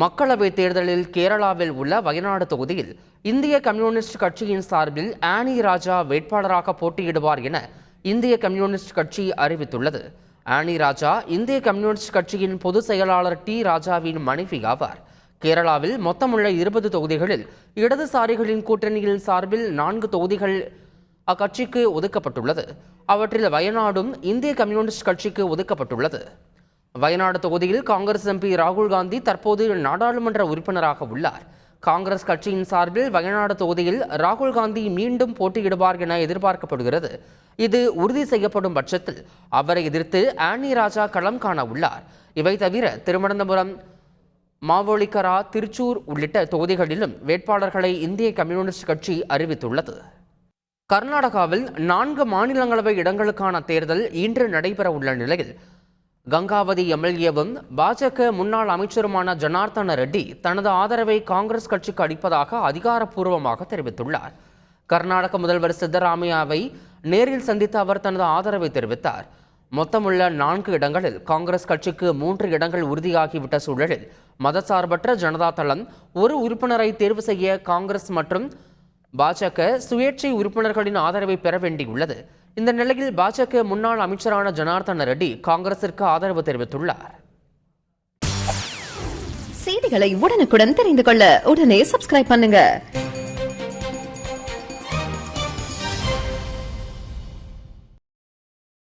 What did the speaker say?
மக்களவைத் தேர்தலில் கேரளாவில் உள்ள வயநாடு தொகுதியில் இந்திய கம்யூனிஸ்ட் கட்சியின் சார்பில் ஆனி ராஜா வேட்பாளராக போட்டியிடுவார் என இந்திய கம்யூனிஸ்ட் கட்சி அறிவித்துள்ளது. ஆனி ராஜா இந்திய கம்யூனிஸ்ட் கட்சியின் பொதுச் செயலாளர் டி ராஜாவின் மனைவி ஆவார். கேரளாவில் மொத்தமுள்ள இருபது தொகுதிகளில் இடதுசாரிகளின் கூட்டணியின் சார்பில் நான்கு தொகுதிகள் அக்கட்சிக்கு ஒதுக்கப்பட்டுள்ளது. அவற்றில் வயநாடும் இந்திய கம்யூனிஸ்ட் கட்சிக்கு ஒதுக்கப்பட்டுள்ளது. வயநாடு தொகுதியில் காங்கிரஸ் எம்பி ராகுல் காந்தி தற்போது நாடாளுமன்ற உறுப்பினராக உள்ளார். காங்கிரஸ் கட்சியின் சார்பில் வயநாடு தொகுதியில் ராகுல் காந்தி மீண்டும் போட்டியிடுவார் என எதிர்பார்க்கப்படுகிறது. இது உறுதி செய்யப்படும் பட்சத்தில் அவரை எதிர்த்து ஆனி ராஜா களம் காண உள்ளார். இவை தவிர திருவனந்தபுரம் மாவோலிக்கரா திருச்சூர் உள்ளிட்ட தொகுதிகளிலும் வேட்பாளர்களை இந்திய கம்யூனிஸ்ட் கட்சி அறிவித்துள்ளது. கர்நாடகாவில் நான்கு மாநிலங்களவை இடங்களுக்கான தேர்தல் இன்று நடைபெற உள்ள நிலையில் கங்காவதி எம்எல்ஏவும் பாஜக முன்னாள் அமைச்சருமான ஜனார்த்தன ரெட்டி தனது ஆதரவை காங்கிரஸ் கட்சிக்கு அளிப்பதாக அதிகாரப்பூர்வமாக தெரிவித்துள்ளார். கர்நாடக முதல்வர் சித்தராமையாவை நேரில் சந்தித்து அவர் தனது ஆதரவை தெரிவித்தார். மொத்தமுள்ள நான்கு இடங்களில் காங்கிரஸ் கட்சிக்கு மூன்று இடங்கள் உறுதியாகிவிட்ட சூழலில் மதசார்பற்ற ஜனதா தளம் ஒரு உறுப்பினரை தேர்வு செய்ய காங்கிரஸ் மற்றும் பாஜக சுயேட்சை உறுப்பினர்களின் ஆதரவை பெற வேண்டியுள்ளது. இந்த நிலையில் பாஜக முன்னாள் அமைச்சரான ஜனார்தன ரெட்டி காங்கிரசிற்கு ஆதரவு தெரிவித்துள்ளார். செய்திகளை உடனுக்குடன் தெரிந்து கொள்ள உடனே சப்ஸ்கிரைப் பண்ணுங்க.